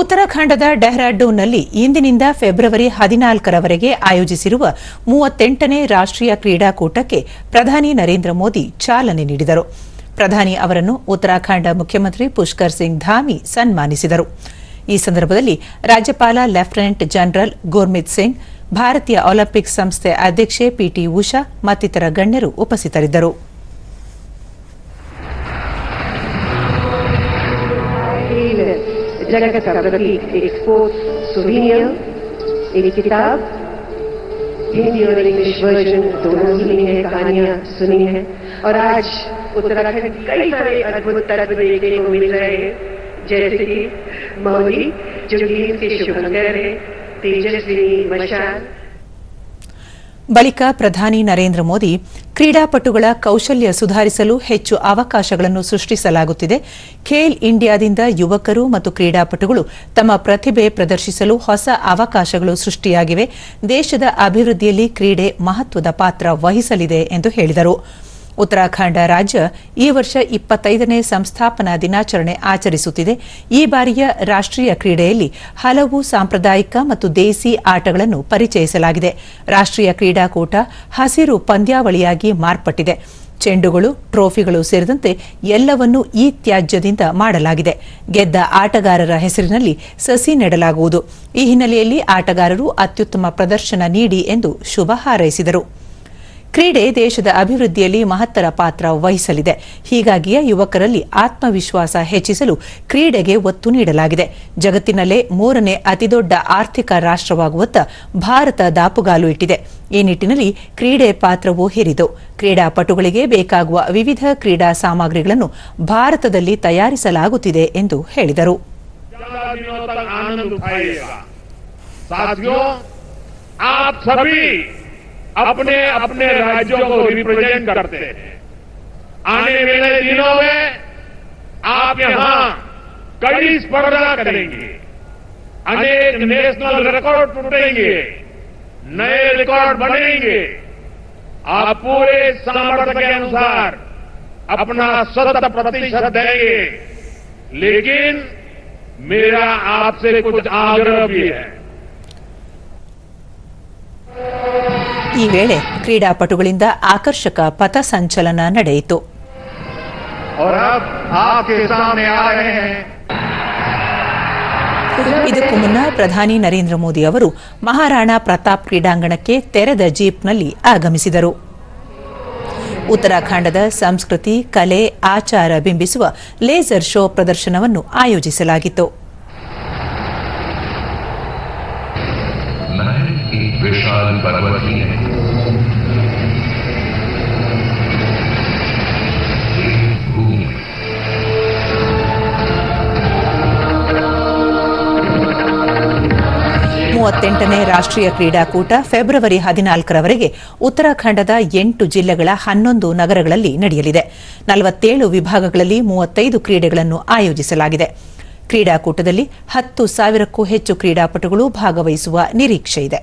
ಉತ್ತರಾಖಂಡದ ಡೆಹ್ರಾಡೂನ್ನಲ್ಲಿ ಇಂದಿನಿಂದ ಫೆಬ್ರವರಿ ಹದಿನಾಲ್ಕರವರೆಗೆ ಆಯೋಜಿಸಿರುವ ಮೂವತ್ತೆಂಟನೇ ರಾಷ್ಟ್ರೀಯ ಕ್ರೀಡಾಕೂಟಕ್ಕೆ ಪ್ರಧಾನಿ ನರೇಂದ್ರ ಮೋದಿ ಚಾಲನೆ ನೀಡಿದರು. ಪ್ರಧಾನಿ ಅವರನ್ನು ಉತ್ತರಾಖಂಡ ಮುಖ್ಯಮಂತ್ರಿ ಪುಷ್ಕರ್ ಸಿಂಗ್ ಧಾಮಿ ಸನ್ಮಾನಿಸಿದರು. ಈ ಸಂದರ್ಭದಲ್ಲಿ ರಾಜ್ಯಪಾಲ ಲೆಫ್ಟಿನೆಂಟ್ ಜನರಲ್ ಗುರ್ಮಿತ್ ಸಿಂಗ್, ಭಾರತೀಯ ಒಲಿಂಪಿಕ್ ಸಂಸ್ಥೆ ಅಧ್ಯಕ್ಷೆ ಪಿಟಿ ಉಷಾ ಮತ್ತಿತರ ಗಣ್ಯರು ಉಪಸ್ಥಿತರಿದ್ದರು. जगह का प्रतीक एक स्पोर्ट्स सुवीनियर एक किताब हिंदी और इंग्लिश वर्जन दोनों ही ली है कहानियाँ सुनी है और आज उत्तराखंड कई सारे अद्भुत तत्व देखने को मिल रहे हैं जैसे कि मौली जो गेम के शुभंकर है तेजस्वी मशाल ಬಳಿಕ ಪ್ರಧಾನಿ ನರೇಂದ್ರ ಮೋದಿ ಕ್ರೀಡಾಪಟುಗಳ ಕೌಶಲ್ಯ ಸುಧಾರಿಸಲು ಹೆಚ್ಚು ಅವಕಾಶಗಳನ್ನು ಸೃಷ್ಟಿಸಲಾಗುತ್ತಿದೆ. ಖೇಲ್ ಇಂಡಿಯಾದಿಂದ ಯುವಕರು ಮತ್ತು ಕ್ರೀಡಾಪಟುಗಳು ತಮ್ಮ ಪ್ರತಿಭೆ ಪ್ರದರ್ಶಿಸಲು ಹೊಸ ಅವಕಾಶಗಳು ಸೃಷ್ಟಿಯಾಗಿವೆ. ದೇಶದ ಅಭಿವೃದ್ಧಿಯಲ್ಲಿ ಕ್ರೀಡೆ ಮಹತ್ವದ ಪಾತ್ರ ವಹಿಸಲಿದೆ ಎಂದು ಹೇಳಿದರು. ಉತ್ತರಾಖಂಡ ರಾಜ್ಯ ಈ ವರ್ಷ ಇಪ್ಪತ್ತೈದನೇ ಸಂಸ್ಥಾಪನಾ ದಿನಾಚರಣೆ ಆಚರಿಸುತ್ತಿದೆ. ಈ ಬಾರಿಯ ರಾಷ್ಟ್ರೀಯ ಕ್ರೀಡೆಯಲ್ಲಿ ಹಲವು ಸಾಂಪ್ರದಾಯಿಕ ಮತ್ತು ದೇಸಿ ಆಟಗಳನ್ನು ಪರಿಚಯಿಸಲಾಗಿದೆ. ರಾಷ್ಟ್ರೀಯ ಕ್ರೀಡಾಕೂಟ ಹಸಿರು ಪಂದ್ಯಾವಳಿಯಾಗಿ ಮಾರ್ಪಟ್ಟಿದೆ. ಚೆಂಡುಗಳು, ಟ್ರೋಫಿಗಳು ಸೇರಿದಂತೆ ಎಲ್ಲವನ್ನೂ ಈ ತ್ಯಾಜ್ಯದಿಂದ ಮಾಡಲಾಗಿದೆ. ಗೆದ್ದ ಆಟಗಾರರ ಹೆಸರಿನಲ್ಲಿ ಸಸಿ ನೆಡಲಾಗುವುದು. ಈ ಹಿನ್ನೆಲೆಯಲ್ಲಿ ಆಟಗಾರರು ಅತ್ಯುತ್ತಮ ಪ್ರದರ್ಶನ ನೀಡಿ ಎಂದು ಶುಭ ಹಾರೈಸಿದರು. ಕ್ರೀಡೆ ದೇಶದ ಅಭಿವೃದ್ಧಿಯಲ್ಲಿ ಮಹತ್ತರ ಪಾತ್ರ ವಹಿಸಲಿದೆ ಹೀಗಾಗಿಯೇ ಯುವಕರಲ್ಲಿ ಆತ್ಮವಿಶ್ವಾಸ ಹೆಚ್ಚಿಸಲು ಕ್ರೀಡೆಗೆ ಒತ್ತು ನೀಡಲಾಗಿದೆ ಜಗತ್ತಿನಲ್ಲೇ ಮೂರನೇ ಅತಿದೊಡ್ಡ ಆರ್ಥಿಕ ರಾಷ್ಟ್ರವಾಗುವತ್ತ ಭಾರತ ದಾಪುಗಾಲು ಇಟ್ಟಿದೆ ಈ ನಿಟ್ಟಿನಲ್ಲಿ ಕ್ರೀಡೆ ಪಾತ್ರವೂ ಹಿರಿದು ಕ್ರೀಡಾಪಟುಗಳಿಗೆ ಬೇಕಾಗುವ ವಿವಿಧ ಕ್ರೀಡಾ ಸಾಮಗ್ರಿಗಳನ್ನು ಭಾರತದಲ್ಲಿ ತಯಾರಿಸಲಾಗುತ್ತಿದೆ ಎಂದು ಹೇಳಿದರು ज्यादा दिनों तक आनंद उठाइएगा साथियों आप सभी अपने अपने राज्यों को रिप्रेजेंट करते हैं। आने वाले दिनों में आप यहाँ कड़ी स्पर्धा करेंगे। अनेक नेशनल रिकॉर्ड टूटेंगे। नए रिकॉर्ड बनेंगे। आप पूरे सामर्थ्य के अनुसार अपना शत प्रतिशत देंगे। लेकिन मेरा आपसे कुछ आग्रह भी है। ಈ ವೇಳೆ ಕ್ರೀಡಾಪಟುಗಳಿಂದ ಆಕರ್ಷಕ ಪಥಸಂಚಲನ ನಡೆಯಿತು. ಇದಕ್ಕೂ ಮುನ್ನ ಪ್ರಧಾನಿ ನರೇಂದ್ರ ಮೋದಿ ಅವರು ಮಹಾರಾಣಾ ಪ್ರತಾಪ್ ಕ್ರೀಡಾಂಗಣಕ್ಕೆ ತೆರೆದ ಜೀಪ್ನಲ್ಲಿ ಆಗಮಿಸಿದರು. ಉತ್ತರಾಖಂಡದ ಸಂಸ್ಕೃತಿ, ಕಲೆ, ಆಚಾರ ಬಿಂಬಿಸುವ ಲೇಸರ್ ಶೋ ಪ್ರದರ್ಶನವನ್ನು ಆಯೋಜಿಸಲಾಗಿತ್ತು. महल एक विशाल पर्वत ही है एक भूमि ಮೂವತ್ತೆಂಟನೇ ರಾಷ್ಟ್ರೀಯ ಕ್ರೀಡಾಕೂಟ ಫೆಬ್ರವರಿ ಹದಿನಾಲ್ಕರವರೆಗೆ ಉತ್ತರಾಖಂಡದ ಎಂಟು ಜಿಲ್ಲೆಗಳ ಹನ್ನೊಂದು ನಗರಗಳಲ್ಲಿ ನಡೆಯಲಿದೆ ನಲವತ್ತೇಳು ವಿಭಾಗಗಳಲ್ಲಿ ಮೂವತ್ತೈದು ಕ್ರೀಡೆಗಳನ್ನು ಆಯೋಜಿಸಲಾಗಿದೆ ಕ್ರೀಡಾಕೂಟದಲ್ಲಿ ಹತ್ತು ಸಾವಿರಕ್ಕೂ ಹೆಚ್ಚು ಕ್ರೀಡಾಪಟುಗಳು ಭಾಗವಹಿಸುವ ನಿರೀಕ್ಷೆ ಇದೆ